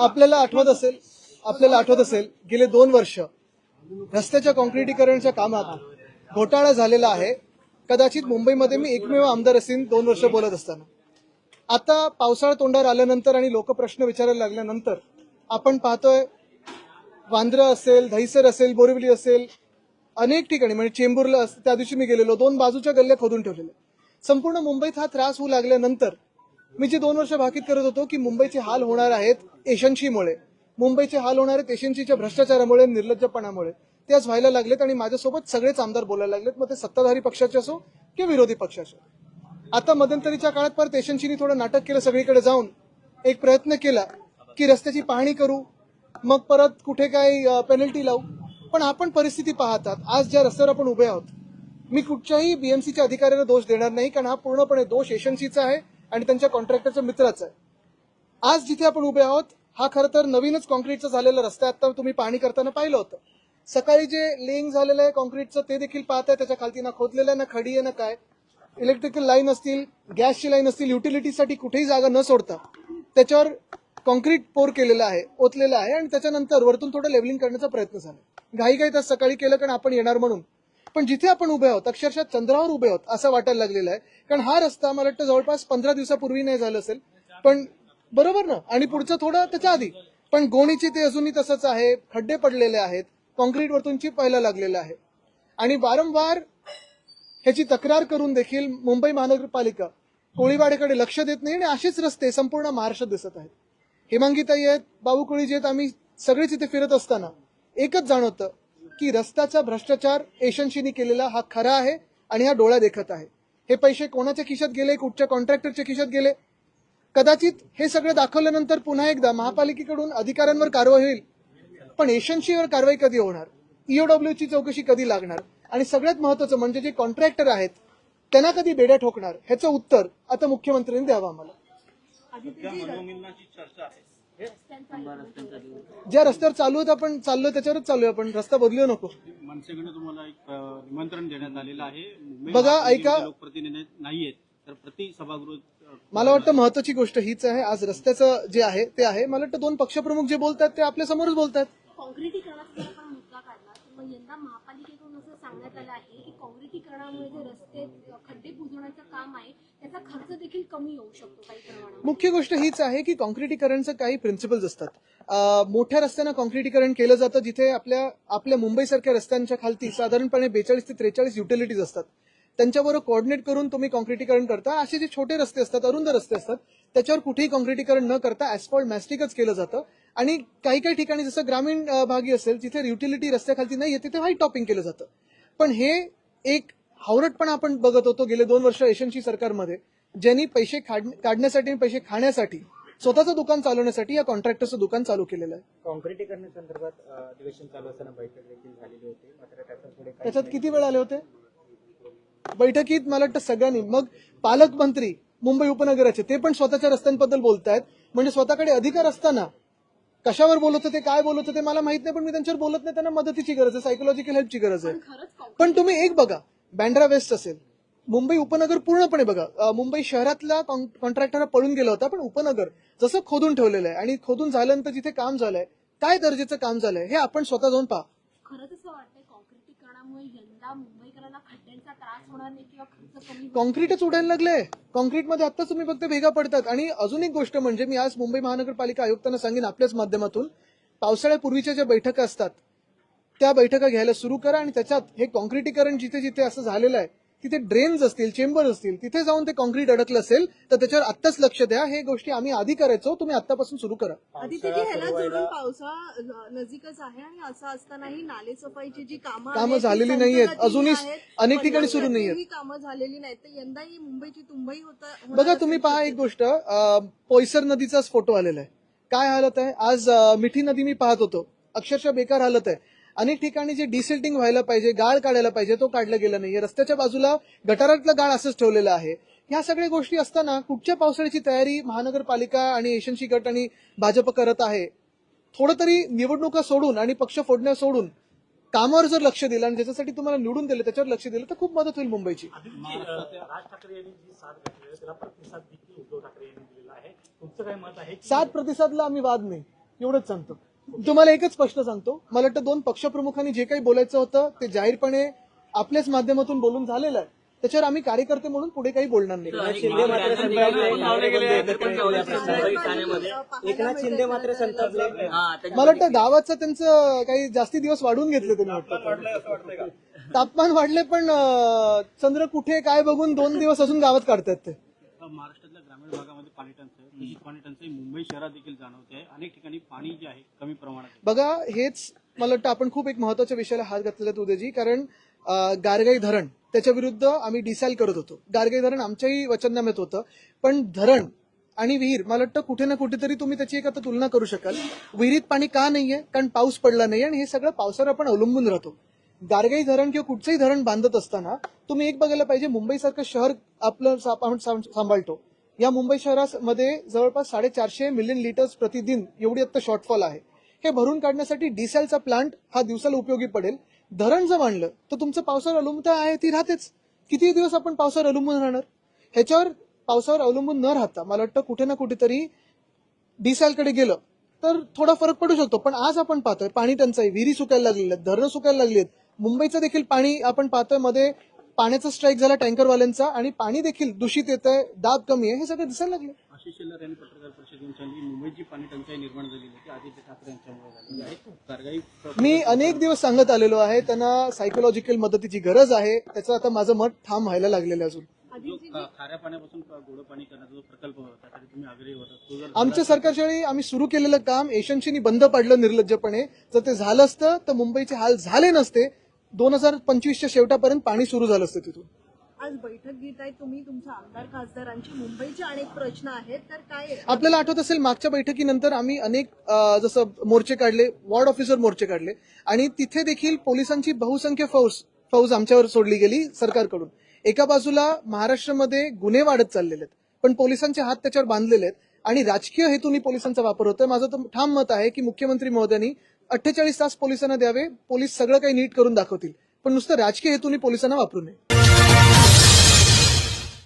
आपल्याला आठवत असेल आपल्याला आठवत असेल गेले दोन वर्ष रस्त्याच्या कॉन्क्रिटीकरणच्या कामात घोटाळा झालेला आहे. कदाचित मुंबईमध्ये मी एकमेव आमदार असेल दोन वर्ष बोलत असताना. आता पावसाळा तोंडावर आल्यानंतर आणि लोक प्रश्न विचारायला लागल्यानंतर आपण पाहतोय वांद्रं असेल दहिसर असेल बोरिवली असेल अनेक ठिकाणी म्हणजे चेंबूरला त्या दिवशी मी गेलेलो दोन बाजूच्या गल्ल्या खोदून ठेवलेल्या. संपूर्ण मुंबईत हा त्रास होऊ लागल्यानंतर मी जे दोन वर्ष भाकीत करत होतो की मुंबईचे हाल होणार आहेत एशनशीमुळे. मुंबईचे हाल होणार आहेत एशनशीच्या भ्रष्टाचारामुळे निर्लज्जपणामुळे. ते आज व्हायला लागलेत आणि माझ्यासोबत सगळेच आमदार बोलायला लागलेत. मग ते सत्ताधारी पक्षाचे असो किंवा विरोधी पक्षाचे आता मध्यंतरीच्या काळात परत एशन्सीनी थोडं नाटक केलं सगळीकडे जाऊन एक प्रयत्न केला की रस्त्याची पाहणी करू मग परत कुठे काय पेनल्टी लावू. पण आपण परिस्थिती पाहतात. आज ज्या रस्त्यावर आपण उभे आहोत मी कुठच्याही बीएमसीच्या अधिकाऱ्याला दोष देणार नाही कारण हा पूर्णपणे दोष एशनसीचा आहे. आणि त्यांच्या कॉन्ट्रॅक्टरच्या मित्राचा आहे. आज जिथे आपण उभे आहोत हा खरं तर नवीनच कॉन्क्रीटचा झालेला रस्ता आहे. आता तुम्ही पाहणी करताना पाहिलं होतं. सकाळी जे लेईंग झालेलं आहे कॉन्क्रीटचं ते देखील पाहत आहे त्याच्या खालती ना खोदलेलं आहे ना खडी आहे ना काय. इलेक्ट्रिकल लाईन असतील गॅसची लाईन असतील युटिलिटीसाठी कुठेही जागा न सोडता त्याच्यावर कॉन्क्रीट पोर केलेलं आहे ओतलेलं आहे. आणि त्याच्यानंतर वरतून थोडं लेवलिंग करण्याचा प्रयत्न झाला. घाई घाईत आज सकाळी केलं कारण आपण येणार म्हणून. पण जिथे आपण उभे आहोत अक्षरशः चंद्रावर उभे आहोत असं वाटायला लागलेलं आहे. कारण हा रस्ता मला वाटतं जवळपास पंधरा दिवसापूर्वी नाही झालं असेल. पण बरोबर ना? आणि पुढचं थोडं त्याच्या आधी. पण गोणीचे ते अजूनही तसंच आहे खड्डे पडलेले आहेत कॉन्क्रीट वरतून चिप व्हायला लागलेलं आहे. आणि वारंवार ह्याची तक्रार करून देखील मुंबई महानगरपालिका कोळीवाडेकडे लक्ष देत नाही आणि असेच रस्ते संपूर्ण महाराष्ट्रात दिसत आहेत. हेमांगीताई आहेत बाबू कोळीजी आहेत आम्ही सगळेच इथे फिरत असताना एकच जाणवतं की रस्त्याचा भ्रष्टाचार एशन्सीनी केलेला हा खरा आहे आणि हा डोळा देखत आहे. हे पैसे कोणाच्या खिशात गेले कुठच्या कॉन्ट्रॅक्टरच्या खिशात गेले? कदाचित हे सगळं दाखवल्यानंतर पुन्हा एकदा महापालिकेकडून अधिकाऱ्यांवर कारवाई होईल. पण एशन्सीवर कारवाई कधी होणार? ईओडब्ल्यू ची चौकशी कधी लागणार? आणि सगळ्यात महत्वाचं म्हणजे जे कॉन्ट्रॅक्टर आहेत त्यांना कधी बेड्या ठोकणार? ह्याचं उत्तर आता मुख्यमंत्र्यांनी द्यावं आम्हाला. ज्या रस्त्यावर चालू आहेत आपण चाललोय त्याच्यावरच चालू आहे आपण. रस्ता बदलू नको. मनसेकडे तुम्हाला एक निमंत्रण देण्यात आलेलं आहे. बघा, ऐका. लोकप्रतिनिधी नाहीयेत तर प्रति सभागृह मला वाटतं महत्वाची गोष्ट हीच आहे. आज रस्त्याचं जे आहे ते आहे. मला वाटतं दोन पक्षप्रमुख जे बोलतात ते आपल्या समोरच बोलतात काढला तर सांगण्यात आलं आहे की काँक्रिटीकरणामुळे जे रस्ते खड्डे बुजवण्याचं काम आहे त्याचा खर्च देखील कमी होऊ शकतो काही प्रमाणात. मुख्य गोष्ट हीच आहे की कॉन्क्रिटीकरणचं काही प्रिन्सिपल्स असतात. मोठ्या रस्त्यांना कॉन्क्रिटीकरण केलं जातं जिथे आपल्या आपल्या मुंबईसारख्या रस्त्यांच्या खालती साधारणपणे बेचाळीस ते त्रेचाळीस युटिलिटीज असतात. त्यांच्याबरोबर कोऑर्डिनेट करून तुम्ही कॉन्क्रिटीकरण करता. असे जे छोटे रस्ते असतात अरुंद रस्ते असतात त्याच्यावर कुठेही कॉन्क्रिटीकरण न करता ऍस्फॉल्ट मॅस्टिकच केलं जातं. आणि काही काही ठिकाणी जसं ग्रामीण भागी असेल जिथे युटिलिटी रस्त्याखालती नाही तिथे व्हाईट टॉपिंग केलं जातं. पण हे एक हावरटपणा आपण बघत होतो गेले दोन वर्ष एशनची सरकारमध्ये ज्यांनी पैसे काढ- काढण्यासाठी आणि पैसे खाण्यासाठी स्वतःचं दुकान चालवण्यासाठी या कॉन्ट्रॅक्टरचं दुकान चालू केलेलं आहे. काँक्रिटीकरणासंदर्भात अ, अधिवेशन चालू असताना बैठक देखील झालेली होती. मात्र त्याचा पुढे काही त्याच्यात किती वेळ आले होते? बैठकीत मला वाटतं सगळ्यांनी मग पालकमंत्री मुंबई उपनगराचे ते पण स्वतःच्या रस्त्यांबद्दल बोलतायत. म्हणजे स्वतःकडे अधिकार असताना कशावर बोलत होते काय बोलत होते मला माहीत नाही पण मी त्यांच्यावर बोलत नाही त्यांना मदतीची गरज आहे सायकोलॉजिकल हेल्पची गरज आहे. पण तुम्ही एक बघा बँड्रा वेस्ट असेल मुंबई उपनगर पूर्णपणे बघा मुंबई शहरातला कॉन्ट्रॅक्टर पळून गेला होता पण उपनगर जसं खोदून ठेवलेलं आहे आणि खोदून झाल्यानंतर जिथे काम झालंय काय दर्जाचं काम झालंय हे आपण स्वतः जाऊन पहा. खरंच असं वाटतंय काँक्रिटीकरणामुळे खड्ड्यांचा त्रास होणार नाही किंवा खर्च कमी कॉन्क्रीटच उडायला लागले. कॉन्क्रीटमध्ये आत्ताच तुम्ही फक्त भेगा पडतात. आणि अजून एक गोष्ट म्हणजे मी आज मुंबई महानगरपालिका आयुक्तांना सांगेन आपल्याच माध्यमातून. पावसाळ्यापूर्वीच्या ज्या बैठका असतात त्या बैठका घ्यायला सुरू करा आणि त्याच्यात हे कॉन्क्रिटीकरण जिथे जिथे असं झालेलं आहे तिथे ड्रेन्स असतील चेंबर असतील तिथे जाऊन ते कॉन्क्रीट अडकलं असेल तर त्याच्यावर आत्ताच लक्ष द्या. हे गोष्टी आम्ही आधी करायचो तुम्ही आत्तापासून सुरू करा. आदित्य जी ह्याला जोडून पावसाळा नजीकच आहे आणि असं असतानाही नाले सफाईची जी कामं कामं आहेत, ती झालेली नाहीयेत. अजूनही आहेत. अनेक ठिकाणी पण सुरू नाहीयेत. ही कामं झालेली नाहीत. तर यंदाही मुंबईची तुंबई होत बघा तुम्ही पहा एक गोष्ट अं, पोयसर नदीचाच फोटो आलेला आहे. काय हालत आहे? आज अं, मिठी नदी मी पाहत होतो. अक्षरशः बेकार हालत आहे. अनेक ठिकाणी जे डिसिल्टिंग व्हायला पाहिजे गाळ काढायला पाहिजे तो काढला गेला नाहीये. रस्त्याच्या बाजूला गटारातलं गाळ असंच ठेवलेलं आहे. ह्या सगळ्या गोष्टी असताना कुठच्या पावसाळ्याची तयारी महानगरपालिका आणि एशन्सी गट आणि भाजप करत आहे? थोडं तरी निवडणुका सोडून आणि पक्ष फोडण्या सोडून कामावर जर लक्ष दिलं आणि ज्याच्यासाठी तुम्हाला निवडून दिलं त्याच्यावर लक्ष दिलं तर खूप मदत होईल मुंबईची. सात प्रतिसादला आम्ही वाद नाही. एवढंच सांगतो. तुम्हाला एकच स्पष्ट सांगतो. मला वाटतं दोन पक्षप्रमुखांनी जे काही बोलायचं होतं ते जाहीरपणे आपल्याच माध्यमातून बोलून झालेलं आहे. त्याच्यावर आम्ही कार्यकर्ते म्हणून पुढे काही बोलणार नाही. शिंदे मात्र संतापले. एकनाथ शिंदे मात्र संतापले. मला वाटतं गावाचं त्यांचं काही जास्ती दिवस वाढवून घेतले त्यांनी वाटतं. तापमान वाढले पण चंद्र कुठे काय बघून दोन दिवस अजून गावात काढतात ते. महाराष्ट्रातल्या ग्रामीण भागामध्ये पाणी टंचाई तशीच पाणी टंचाई मुंबई शहरात देखील जाणवते आहे. अनेक ठिकाणी पाणी जे आहे कमी प्रमाणात आहे. बघा हेच मला वाटतं आपण खूप एक महत्त्वाच्या विषयाला हात घातलेला आहेत कारण अं, गारगाई धरण त्याच्या विरुद्ध आम्ही डिसाईल करत होतो. गारगाई धरण आमच्याही वचननाम्यात होतं. पण धरण आणि विहीर मला वाटतं कुठे ना कुठेतरी तुम्ही त्याची एक आता तुलना करू शकाल. विहिरीत पाणी का नाहीये? कारण पाऊस पडला नाही आणि हे सगळं पावसावर आपण अवलंबून राहतो. गारगाई धरण किंवा कुठचंही धरण बांधत असताना तुम्ही एक बघायला पाहिजे मुंबईसारखं शहर आपलं आपण सांभाळतो. या मुंबई शहरामध्ये जवळपास साडेचारशे मिलियन लिटर्स प्रतिदिन एवढी आता शॉर्टफॉल आहे. हे भरून काढण्यासाठी डिसेलचा प्लांट हा दिवसाला उपयोगी पडेल. धरण जर मांडलं तर तुमचं पावसावर अवलंबून आहे ती राहतेच. किती दिवस आपण पावसावर अवलंबून राहणार? ह्याच्यावर पावसावर अवलंबून न राहता मला वाटतं कुठे ना कुठेतरी डिसेलकडे गेलं तर थोडा फरक पडू शकतो. पण आज आपण पाहतोय पाणी टंचाई विहिरी सुकायला लागलेल्या आहेत धरणं सुकायला लागली आहेत. मुंबईचं देखील पाणी आपण पाहतोय. मध्ये पाण्याचा स्ट्राईक झाला टँकरवाल्यांचा आणि पाणी देखील दूषित येत आहे दाब कमी आहे हे सगळं दिसायला लागलं आशिष शेलार यांनी पत्रकार परिषदेत सांगितली मुंबईत जी पाणी टंचाई निर्माण झालेली आहे ती आदित्य ठाकरे यांच्यामुळे झालेली आहे. कारगाई मी अनेक दिवस सांगत आलेलो आहे त्यांना सायकोलॉजिकल मदतीची गरज आहे. त्याचं आता माझं मत ठाम व्हायला लागलेलं अजून. जो खाऱ्या पाण्यापासून गोड पाणी करण्याचा जो प्रकल्प होता तुम्ही आग्रही होता. आमच्या सरकारच्या वेळी आम्ही सुरू केलेलं काम एशनशीनी बंद पाडलं निर्लज्जपणे. जर ते झालं असतं तर मुंबईचे हाल झाले नसते. दोन हजार पंचवीसच्या शेवटापर्यंत पाणी सुरू झालं असतं तिथून. आज बैठक घेत आहे तुम्ही तुमच्या आमदार खासदारांची. मुंबईचे अनेक प्रश्न आहेत तर काय आपल्याला आठवत असेल मागच्या बैठकीनंतर आम्ही अनेक अं, जसं मोर्चे काढले वॉर्ड ऑफिसर मोर्चे काढले आणि तिथे देखील पोलिसांची बहुसंख्य फौज फौज आमच्यावर सोडली गेली सरकारकडून. एका बाजूला महाराष्ट्रामध्ये गुन्हे वाढत चाललेले आहेत पण पोलिसांचे हात त्याच्यावर बांधलेले आहेत आणि राजकीय हेतूने पोलिसांचा वापर होतोय. माझं तर ठाम मत आहे की मुख्यमंत्री महोदयांनी अठ्ठेचाळीस तास पोलिसांना द्यावे पोलीस सगळं काही नीट करून दाखवतील. पण नुसतं राजकीय हेतूने पोलिसांना वापरू नये.